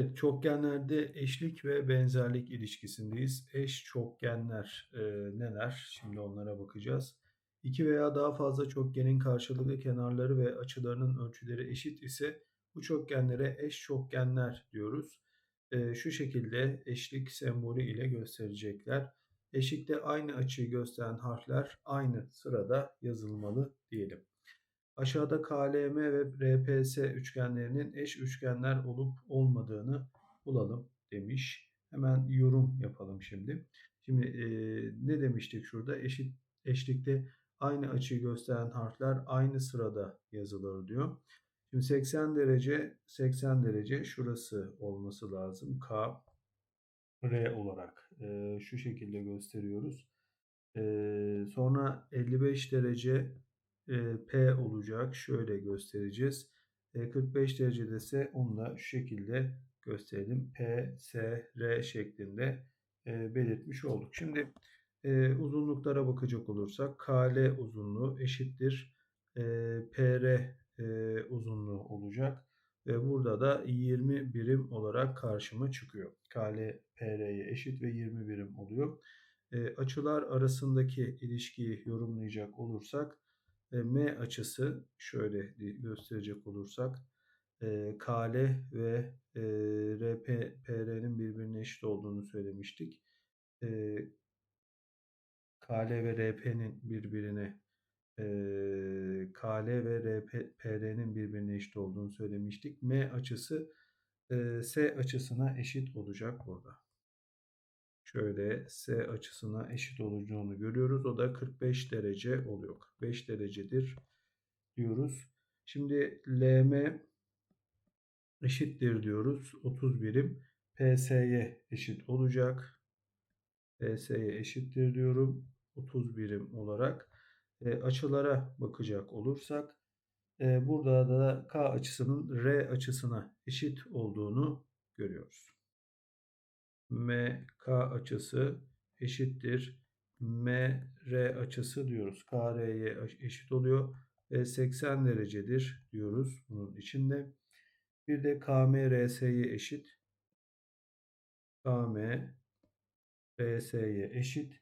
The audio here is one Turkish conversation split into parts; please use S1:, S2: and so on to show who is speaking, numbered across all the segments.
S1: Evet, çokgenlerde eşlik ve benzerlik ilişkisindeyiz. Eş çokgenler e, neler? Şimdi onlara bakacağız. İki veya daha fazla çokgenin karşılıklı kenarları ve açılarının ölçüleri eşit ise bu çokgenlere eş çokgenler diyoruz. E, şu şekilde eşlik sembolü ile gösterecekler. Eşlikte aynı açıyı gösteren harfler aynı sırada yazılmalı diyelim. Aşağıda KLM ve RPS üçgenlerinin eş üçgenler olup olmadığını bulalım demiş. Hemen yorum yapalım şimdi. Şimdi e, ne demiştik şurada? Eşit eşlikte aynı açıyı gösteren harfler aynı sırada yazılır diyor. Şimdi 80 derece 80 derece şurası olması lazım. K R olarak e, şu şekilde gösteriyoruz. E, sonra 55 derece P olacak. Şöyle göstereceğiz. 45 derecede ise onu da şu şekilde gösterelim. P, S, R şeklinde belirtmiş olduk. Şimdi uzunluklara bakacak olursak KL uzunluğu eşittir PR uzunluğu olacak. Ve burada da 20 birim olarak karşıma çıkıyor. KL PR'ye eşit ve 20 birim oluyor. Açılar arasındaki ilişkiyi yorumlayacak olursak M açısı şöyle gösterecek olursak KL ve PR'nin birbirine eşit olduğunu söylemiştik. KL ve RP'nin birbirine KL ve RP, birbirine eşit olduğunu söylemiştik. M açısı S açısına eşit olacak burada şöyle S açısına eşit olacağını görüyoruz. O da 45 derece oluyor. 45 derecedir diyoruz. Şimdi LM eşittir diyoruz. 30 birim. PS'ye eşit olacak. PS'ye eşittir diyorum. 30 birim olarak. E, açılara bakacak olursak e, burada da K açısının R açısına eşit olduğunu görüyoruz. MK açısı eşittir MR açısı diyoruz. KR'ye eşit oluyor ve 80 derecedir diyoruz bunun içinde. Bir de KMRS'ye eşit. KMRS'ye eşit.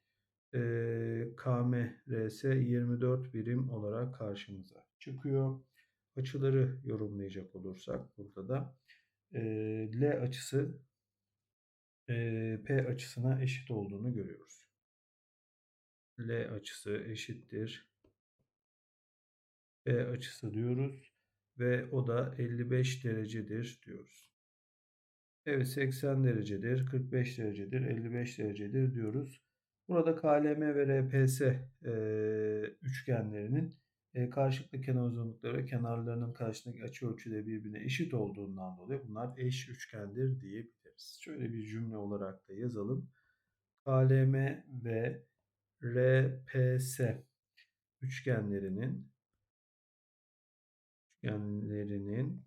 S1: Ee, KMRS 24 birim olarak karşımıza çıkıyor. Açıları yorumlayacak olursak burada da e, L açısı P açısına eşit olduğunu görüyoruz. L açısı eşittir. P açısı diyoruz ve o da 55 derecedir diyoruz. Evet 80 derecedir, 45 derecedir, 55 derecedir diyoruz. Burada KLM ve RPS e, üçgenlerinin e, karşılıklı kenar uzunlukları kenarlarının karşısındaki açı ölçüde birbirine eşit olduğundan dolayı bunlar eş üçgendir diyebiliriz. Şöyle bir cümle olarak da yazalım. KLM ve RPS üçgenlerinin üçgenlerinin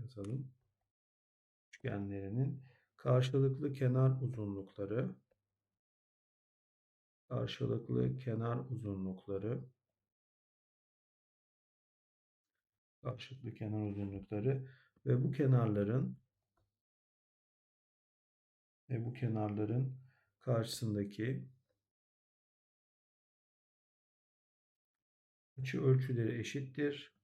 S1: yazalım. Üçgenlerinin karşılıklı kenar uzunlukları karşılıklı kenar uzunlukları karşılıklı kenar uzunlukları ve bu kenarların ve bu kenarların karşısındaki açı ölçüleri eşittir.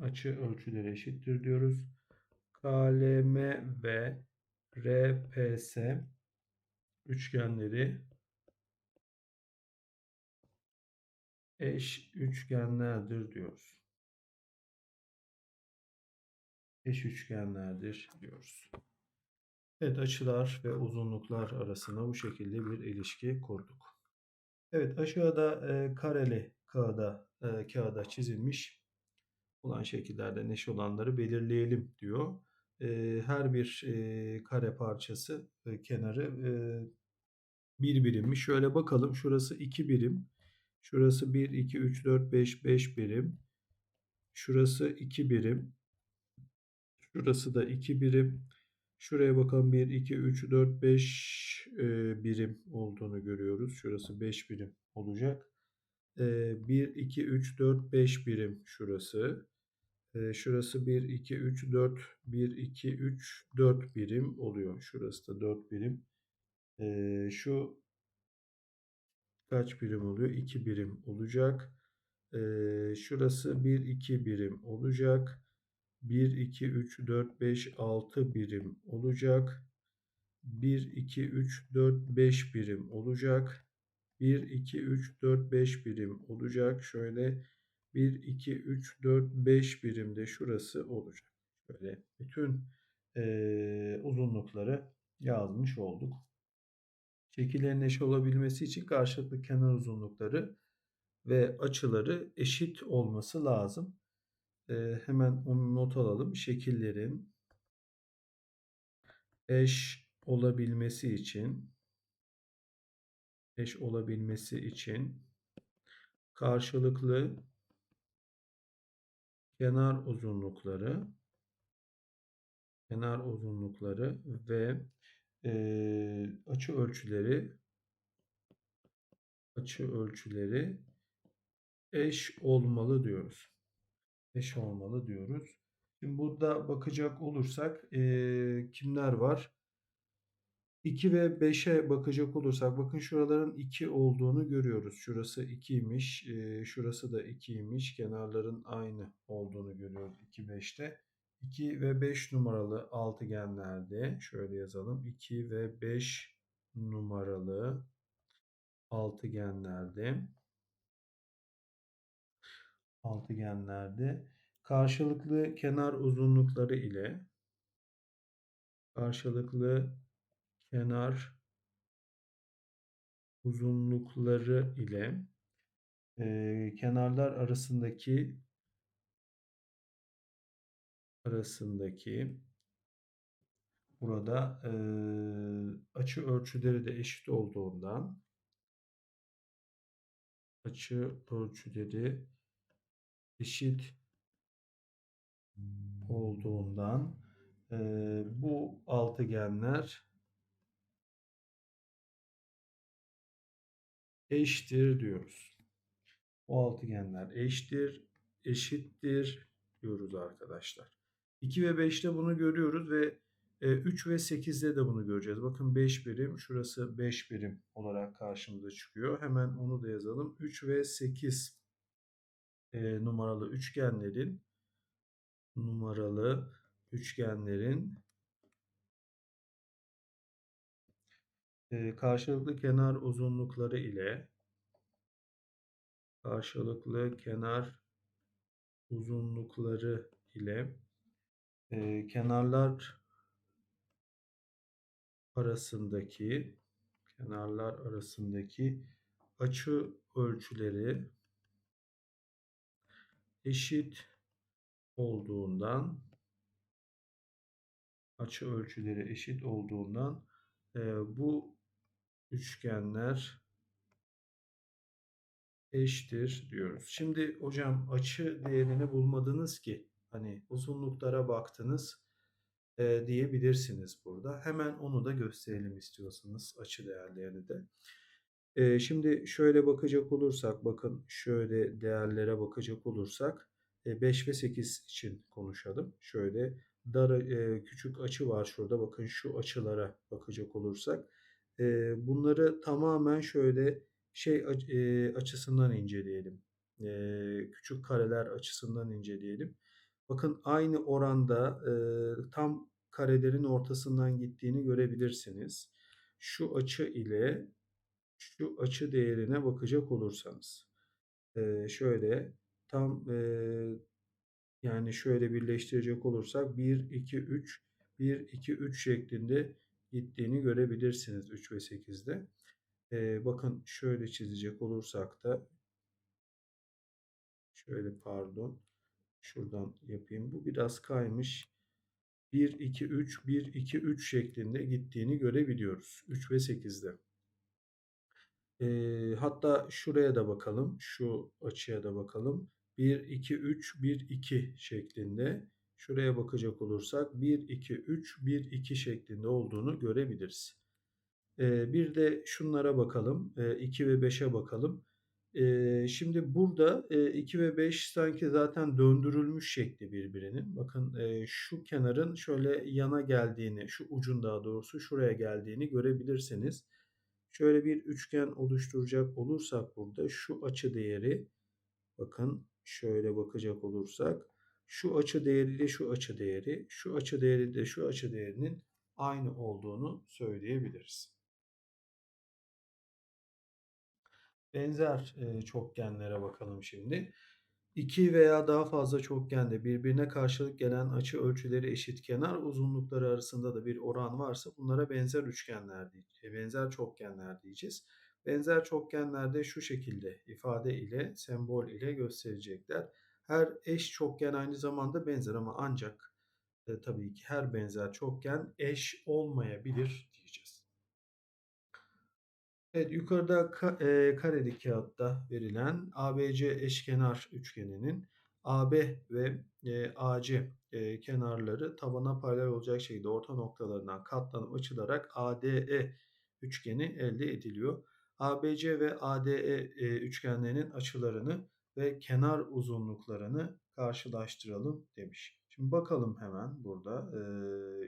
S1: Açı ölçüleri eşittir diyoruz. KLM ve RPS üçgenleri eş üçgenlerdir diyoruz. Eş üçgenlerdir diyoruz. Evet açılar ve uzunluklar arasında bu şekilde bir ilişki kurduk. Evet aşağıda e, kareli kağıda, e, kağıda çizilmiş olan şekillerde neş olanları belirleyelim diyor. E, her bir e, kare parçası e, kenarı e, bir birimmiş. Şöyle bakalım şurası iki birim. Şurası 1, 2, 3, 4, 5, 5 birim. Şurası 2 birim. Şurası da 2 birim. Şuraya bakalım 1, 2, 3, 4, 5 e, birim olduğunu görüyoruz. Şurası 5 birim olacak. Eee, 1, 2, 3, 4, 5 birim şurası. Eee, şurası 1, 2, 3, 4, 1, 2, 3, 4 birim oluyor. Şurası da 4 birim. Eee, şu kaç birim oluyor? 2 birim olacak. Eee, şurası 1, 2 birim olacak. 1, 2, 3, 4, 5, 6 birim olacak. 1, 2, 3, 4, 5 birim olacak. 1, 2, 3, 4, 5 birim olacak. Şöyle 1, 2, 3, 4, 5 birim de şurası olacak. Şöyle bütün eee, uzunlukları yazmış olduk. Şekillerin eş olabilmesi için karşılıklı kenar uzunlukları ve açıları eşit olması lazım. Eee, hemen onu not alalım. Şekillerin eş olabilmesi için eş olabilmesi için karşılıklı kenar uzunlukları kenar uzunlukları ve e, açı ölçüleri açı ölçüleri eş olmalı diyoruz. Eş olmalı diyoruz. Şimdi burada bakacak olursak e, kimler var? 2 ve 5'e bakacak olursak bakın şuraların 2 olduğunu görüyoruz. Şurası 2'ymiş. E, şurası da 2'ymiş. Kenarların aynı olduğunu görüyoruz 2 5'te. 2 ve 5 numaralı altıgenlerde şöyle yazalım. 2 ve 5 numaralı altıgenlerde altıgenlerde. Karşılıklı kenar uzunlukları ile karşılıklı kenar uzunlukları ile e, kenarlar arasındaki arasındaki burada e, açı ölçüleri de eşit olduğundan açı ölçüleri eşit olduğundan e, bu altıgenler eşittir diyoruz. Bu altıgenler eşittir, eşittir diyoruz arkadaşlar. 2 ve 5'te bunu görüyoruz ve 3 ve 8'de de bunu göreceğiz. Bakın 5 birim, şurası 5 birim olarak karşımıza çıkıyor. Hemen onu da yazalım. 3 ve 8 numaralı üçgenlerin numaralı üçgenlerin karşılıklı kenar uzunlukları ile karşılıklı kenar uzunlukları ile e, kenarlar arasındaki kenarlar arasındaki açı ölçüleri eşit olduğundan açı ölçüleri eşit olduğundan e, bu üçgenler eşittir diyoruz. Şimdi hocam açı değerini bulmadınız ki hani uzunluklara baktınız e, diyebilirsiniz burada. Hemen onu da gösterelim istiyorsanız açı değerlerini de. E, şimdi şöyle bakacak olursak bakın şöyle değerlere bakacak olursak e, 5 ve 8 için konuşalım. Şöyle dar e, küçük açı var şurada bakın şu açılara bakacak olursak e, bunları tamamen şöyle şey e, açısından inceleyelim. E, küçük kareler açısından inceleyelim. Bakın aynı oranda e, tam karelerin ortasından gittiğini görebilirsiniz. Şu açı ile şu açı değerine bakacak olursanız. Şöyle tam yani şöyle birleştirecek olursak 1, 2, 3, 1, 2, 3 şeklinde gittiğini görebilirsiniz 3 ve 8'de. Ee, bakın şöyle çizecek olursak da şöyle pardon şuradan yapayım. Bu biraz kaymış. 1, 2, 3, 1, 2, 3 şeklinde gittiğini görebiliyoruz. 3 ve 8'de. Ee, hatta şuraya da bakalım. Şu açıya da bakalım. 1, 2, 3, 1, 2 şeklinde. Şuraya bakacak olursak 1, 2, 3, 1, 2 şeklinde olduğunu görebiliriz. Bir de şunlara bakalım. 2 ve 5'e bakalım. Eee, şimdi burada, eee, 2 ve 5 sanki zaten döndürülmüş şekli birbirinin. Bakın, eee, şu kenarın şöyle yana geldiğini, şu ucun daha doğrusu şuraya geldiğini görebilirsiniz. Şöyle bir üçgen oluşturacak olursak burada şu açı değeri bakın şöyle bakacak olursak şu açı değeriyle şu açı değeri, şu açı değeri de şu açı değerinin aynı olduğunu söyleyebiliriz. Benzer çokgenlere bakalım şimdi. İki veya daha fazla çokgende birbirine karşılık gelen açı ölçüleri eşit kenar uzunlukları arasında da bir oran varsa bunlara benzer üçgenler diyeceğiz. Benzer çokgenler diyeceğiz. Benzer çokgenlerde şu şekilde ifade ile, sembol ile gösterecekler. Her eş çokgen aynı zamanda benzer ama ancak e, tabii ki her benzer çokgen eş olmayabilir. Evet, yukarıda ka, e, kareli kağıtta verilen ABC eşkenar üçgeninin AB ve e, AC e, kenarları tabana paralel olacak şekilde orta noktalarından katlanıp açılarak ADE üçgeni elde ediliyor. ABC ve ADE e, üçgenlerinin açılarını ve kenar uzunluklarını karşılaştıralım demiş. Şimdi bakalım hemen burada e,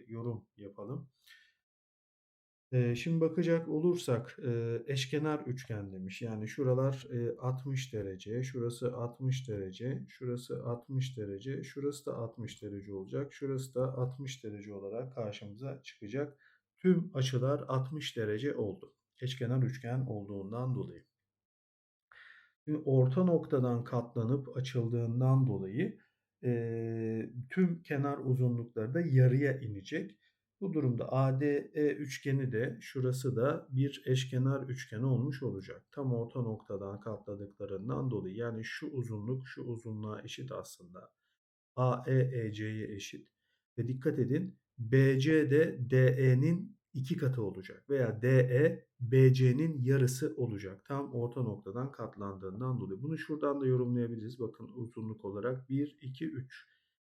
S1: yorum yapalım. Şimdi bakacak olursak eşkenar üçgen demiş. Yani şuralar 60 derece, şurası 60 derece, şurası 60 derece, şurası da 60 derece olacak. Şurası da 60 derece olarak karşımıza çıkacak. Tüm açılar 60 derece oldu. Eşkenar üçgen olduğundan dolayı. Şimdi orta noktadan katlanıp açıldığından dolayı tüm kenar uzunlukları da yarıya inecek. Bu durumda ADE üçgeni de şurası da bir eşkenar üçgen olmuş olacak. Tam orta noktadan katladıklarından dolayı yani şu uzunluk şu uzunluğa eşit aslında. AE EC'ye eşit. Ve dikkat edin BC de DE'nin iki katı olacak veya DE BC'nin yarısı olacak. Tam orta noktadan katlandığından dolayı. Bunu şuradan da yorumlayabiliriz. Bakın uzunluk olarak 1, 2, 3.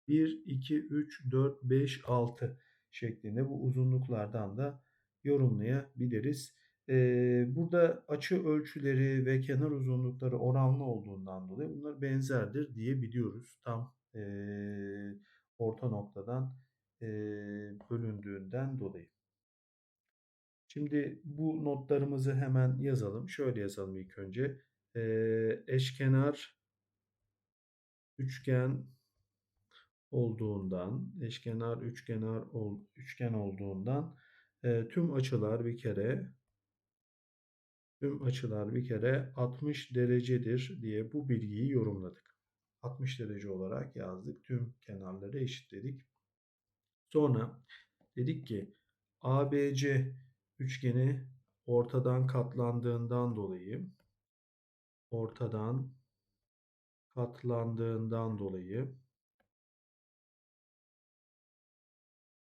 S1: 1, 2, 3, 4, 5, 6 şeklinde bu uzunluklardan da yorumlayabiliriz. Burada açı ölçüleri ve kenar uzunlukları oranlı olduğundan dolayı bunlar benzerdir diyebiliyoruz. Tam orta noktadan bölündüğünden dolayı. Şimdi bu notlarımızı hemen yazalım. Şöyle yazalım ilk önce. Eşkenar üçgen olduğundan, eşkenar üçkenar ol, üçgen olduğundan e, tüm açılar bir kere tüm açılar bir kere 60 derecedir diye bu bilgiyi yorumladık. 60 derece olarak yazdık. Tüm kenarları eşitledik. Sonra dedik ki ABC üçgeni ortadan katlandığından dolayı ortadan katlandığından dolayı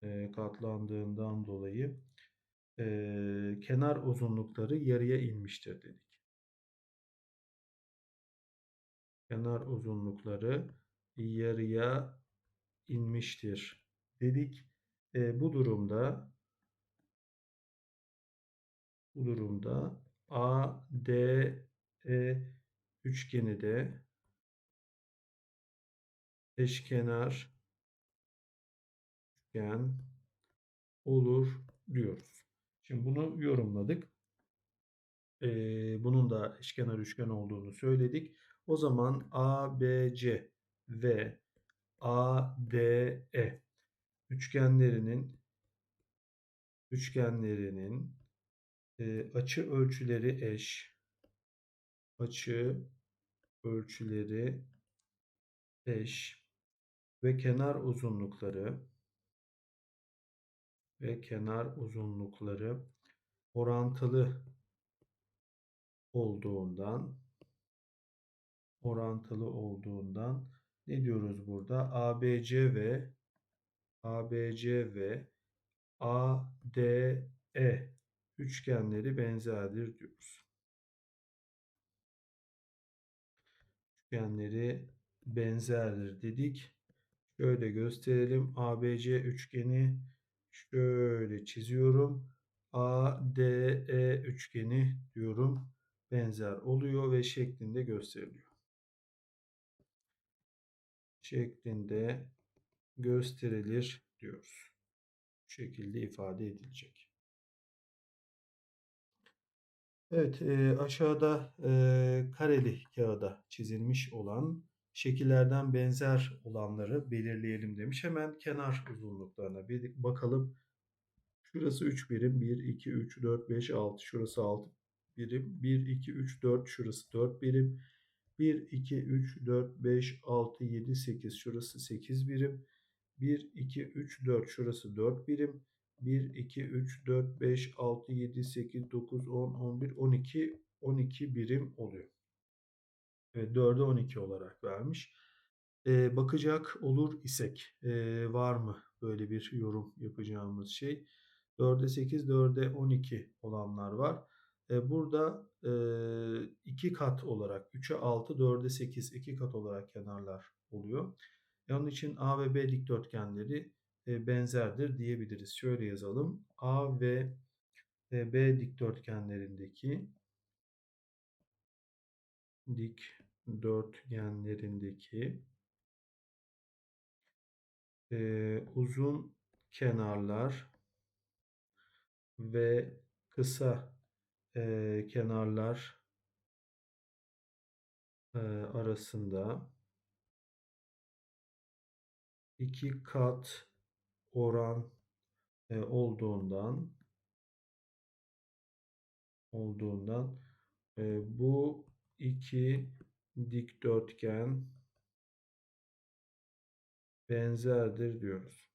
S1: e, katlandığından dolayı e, kenar uzunlukları yarıya inmiştir dedik. Kenar uzunlukları yarıya inmiştir dedik. E, bu durumda bu durumda A, D, E üçgeni de eşkenar üçgen olur diyoruz. Şimdi bunu yorumladık. Ee, bunun da eşkenar üçgen olduğunu söyledik. O zaman ABC ve ADE üçgenlerinin üçgenlerinin e, açı ölçüleri eş açı ölçüleri eş ve kenar uzunlukları ve kenar uzunlukları orantılı olduğundan orantılı olduğundan ne diyoruz burada? ABC ve ABC ve ADE üçgenleri benzerdir diyoruz. Üçgenleri benzerdir dedik. Şöyle gösterelim. ABC üçgeni şöyle çiziyorum. ADE üçgeni diyorum. benzer oluyor ve şeklinde gösteriliyor. Şeklinde gösterilir diyoruz. Bu şekilde ifade edilecek. Evet, aşağıda kareli kağıda çizilmiş olan şekillerden benzer olanları belirleyelim demiş. Hemen kenar uzunluklarına bir bakalım. Şurası 3 birim. 1, 2, 3, 4, 5, 6. Şurası 6 birim. 1, 2, 3, 4. Şurası 4 birim. 1, 2, 3, 4, 5, 6, 7, 8. Şurası 8 birim. 1, 2, 3, 4. Şurası 4 birim. 1, 2, 3, 4, 5, 6, 7, 8, 9, 10, 11, 12, 12 birim oluyor. Evet, 4'e 12 olarak vermiş. Bakacak olur isek e, var mı böyle bir yorum yapacağımız şey? 4'e 8, 4'e 12 olanlar var. E, burada e, iki kat olarak 3'e 6, 4'e 8 iki kat olarak kenarlar oluyor. Onun için A ve B dikdörtgenleri e, benzerdir diyebiliriz. Şöyle yazalım. A ve e, B dikdörtgenlerindeki dikdörtgenlerindeki e, uzun kenarlar ve kısa e, kenarlar e, arasında iki kat oran e, olduğundan olduğundan e, bu iki dikdörtgen benzerdir diyoruz.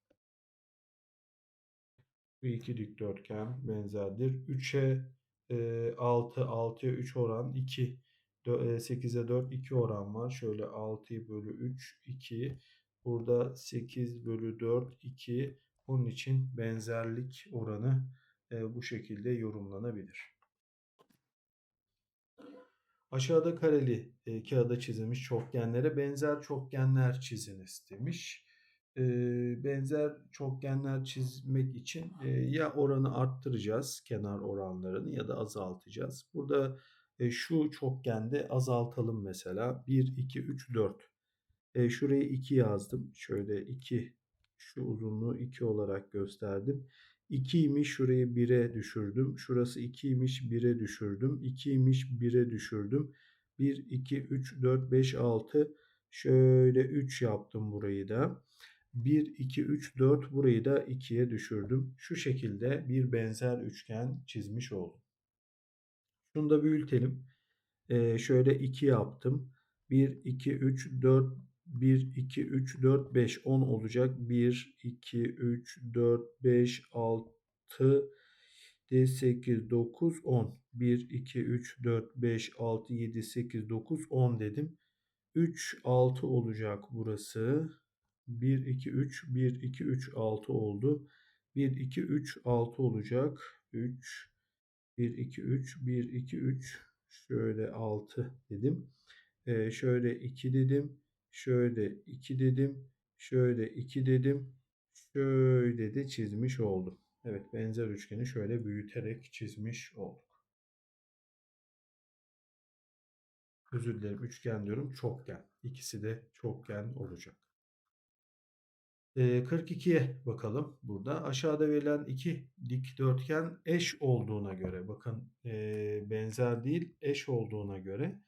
S1: Bu iki dikdörtgen benzerdir. 3'e e, 6, 6'ya 3 oran 2. 8'e 4, 2 oran var. Şöyle 6 bölü 3, 2. Burada 8 bölü 4, 2. Bunun için benzerlik oranı e, bu şekilde yorumlanabilir. Aşağıda kareli e, kağıda çizilmiş çokgenlere benzer çokgenler çiziniz demiş benzer çokgenler çizmek için ya oranı arttıracağız kenar oranlarını ya da azaltacağız. Burada şu çokgende azaltalım mesela 1, 2, 3, 4. Şuraya 2 yazdım. Şöyle 2 şu uzunluğu 2 olarak gösterdim. 2'ymiş şurayı 1'e düşürdüm. Şurası 2'ymiş 1'e düşürdüm. 2'ymiş 1'e düşürdüm. 1, 2, 3, 4, 5, 6. Şöyle 3 yaptım burayı da. 1, 2, 3, 4 burayı da 2'ye düşürdüm. Şu şekilde bir benzer üçgen çizmiş oldum. Şunu da büyütelim. Ee, şöyle 2 yaptım. 1, 2, 3, 4, 1, 2, 3, 4, 5, 10 olacak. 1, 2, 3, 4, 5, 6, 8, 9, 10. 1, 2, 3, 4, 5, 6, 7, 8, 9, 10 dedim. 3, 6 olacak burası. 1, 2, 3, 1, 2, 3, 6 oldu. 1, 2, 3, 6 olacak. 3, 1, 2, 3, 1, 2, 3, şöyle 6 dedim. Ee, şöyle 2 dedim. Şöyle 2 dedim. Şöyle 2 dedim. Şöyle de çizmiş oldum. Evet benzer üçgeni şöyle büyüterek çizmiş olduk. Özür dilerim üçgen diyorum çokgen. İkisi de çokgen olacak. 42'ye bakalım burada. Aşağıda verilen iki dikdörtgen eş olduğuna göre bakın benzer değil eş olduğuna göre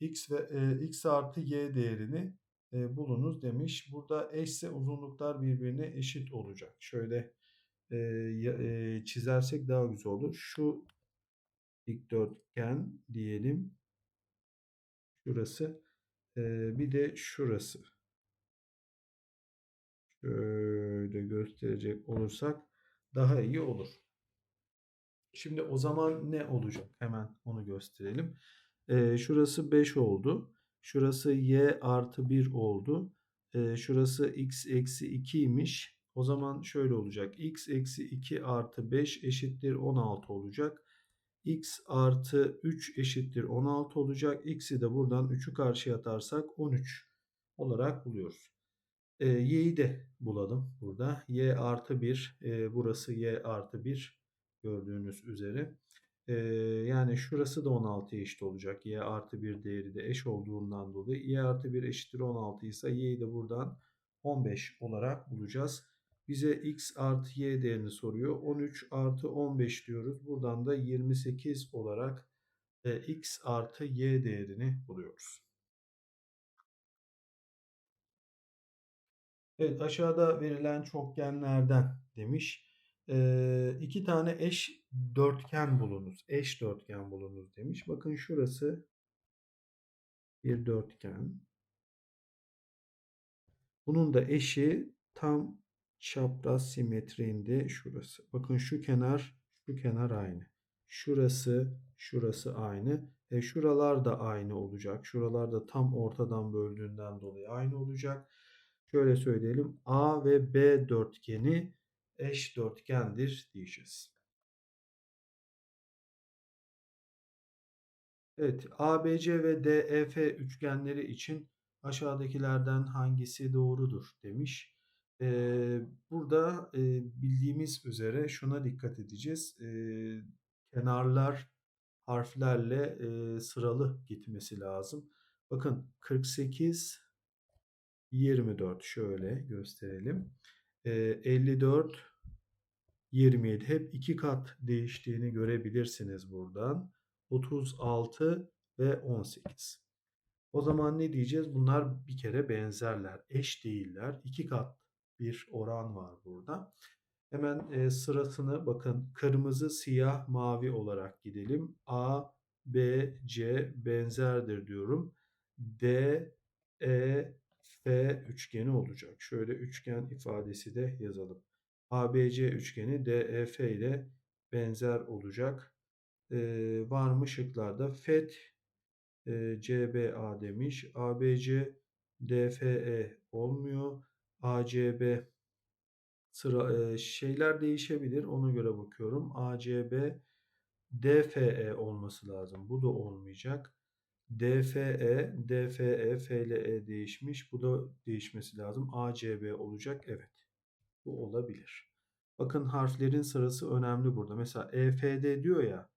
S1: x ve x artı y değerini bulunuz demiş. Burada eşse uzunluklar birbirine eşit olacak. Şöyle çizersek daha güzel olur. Şu dikdörtgen diyelim. Şurası. Bir de şurası şöyle gösterecek olursak daha iyi olur. Şimdi o zaman ne olacak? Hemen onu gösterelim. Ee, şurası 5 oldu. Şurası y artı 1 oldu. Ee, şurası x eksi 2 imiş. O zaman şöyle olacak. x eksi 2 artı 5 eşittir 16 olacak. x artı 3 eşittir 16 olacak. x'i de buradan 3'ü karşıya atarsak 13 olarak buluyoruz. E, y'yi de bulalım burada. y artı 1 e, burası y artı 1 gördüğünüz üzere. Ee, yani şurası da 16'ya eşit olacak. y artı 1 değeri de eş olduğundan dolayı y artı 1 eşittir 16 ise y'yi de buradan 15 olarak bulacağız. Bize x artı y değerini soruyor. 13 artı 15 diyoruz. Buradan da 28 olarak e, x artı y değerini buluyoruz. Evet aşağıda verilen çokgenlerden demiş. Ee, iki tane eş dörtgen bulunuz. Eş dörtgen bulunuz demiş. Bakın şurası bir dörtgen. Bunun da eşi tam çapraz simetriğinde şurası. Bakın şu kenar, şu kenar aynı. Şurası, şurası aynı. E şuralar da aynı olacak. Şuralar da tam ortadan böldüğünden dolayı aynı olacak. Şöyle söyleyelim. A ve B dörtgeni eş dörtgendir diyeceğiz. Evet, ABC ve DEF üçgenleri için aşağıdakilerden hangisi doğrudur demiş. Ee, burada e, bildiğimiz üzere şuna dikkat edeceğiz. Ee, kenarlar harflerle e, sıralı gitmesi lazım. Bakın 48, 24 şöyle gösterelim. Ee, 54, 27 hep iki kat değiştiğini görebilirsiniz buradan. 36 ve 18. O zaman ne diyeceğiz? Bunlar bir kere benzerler. Eş değiller. İki kat bir oran var burada. Hemen e, sırasını bakın kırmızı, siyah, mavi olarak gidelim. A, B, C benzerdir diyorum. D, E, F üçgeni olacak. Şöyle üçgen ifadesi de yazalım. ABC üçgeni DEF ile benzer olacak. Ee, var şıklarda? FET e, CBA demiş. ABC DFE olmuyor. ACB sıra e, şeyler değişebilir. Ona göre bakıyorum. ACB DFE olması lazım. Bu da olmayacak. DFE, DFE, FLE değişmiş. Bu da değişmesi lazım. ACB olacak. Evet. Bu olabilir. Bakın harflerin sırası önemli burada. Mesela EFD diyor ya.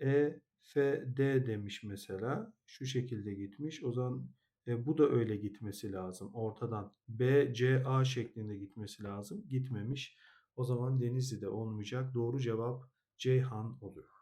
S1: EFD demiş mesela. Şu şekilde gitmiş. O zaman e, bu da öyle gitmesi lazım. Ortadan BCA şeklinde gitmesi lazım. Gitmemiş. O zaman Denizli'de olmayacak. Doğru cevap Ceyhan oluyor.